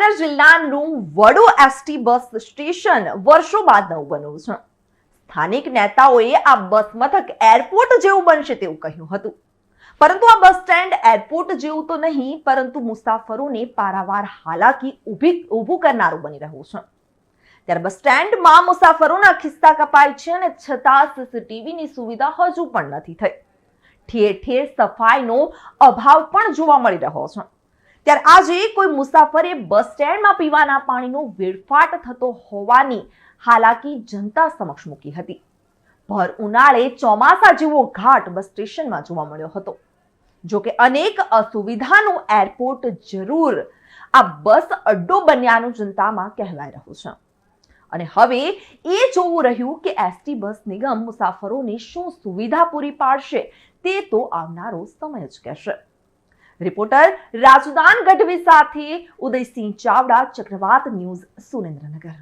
સુરેન્દ્રનગર જિલ્લાનું વડુ ST bus station વર્ષો બાદ નવું બન્યું છે. સ્થાનિક નેતાઓએ આ બસ મથક એરપોર્ટ જેવું બનશે તેવું કહ્યું હતું. પરંતુ આ બસ સ્ટેન્ડ એરપોર્ટ જેવું તો નહીં, પરંતુ મુસાફરોને પારાવાર હાલાકી ઊભી, ઊભું કરનારું બની રહ્યું છે. ત્યારે બસ સ્ટેન્ડમાં મુસાફરોના ખિસ્સા કપાય છે અને છતાં સીસીટીવીની સુવિધા હજુ પણ નથી થઈ. ઠેર ઠેર સફાઈનો અભાવ પણ જોવા મળી રહ્યો છે. ત્યારે આજે કોઈ મુસાફરે બસ સ્ટેન્ડમાં પીવાના પાણીનો વેડફાટ થતો હોવાની હાલાકી જનતા સમક્ષ મૂકી હતી. ભર ઉનાળે ચોમાસા જેવો ઘાટ બસ સ્ટેશનમાં જોવા મળ્યો હતો. જો કે અનેક અસુવિધાનું એરપોર્ટ જરૂર આ બસ અડ્ડો બન્યાનું જનતામાં કહેવાય રહ્યું છે. અને હવે એ જોવું રહ્યું કે એસટી બસ નિગમ મુસાફરોને શું સુવિધા પૂરી પાડશે તે તો આવનારો સમય જ કહેશે. રિપોર્ટર રાજદાન ગઢવી સાથે ઉદયસિંહ ચાવડા ચક્રવાત ન્યૂઝ સુરેન્દ્રનગર.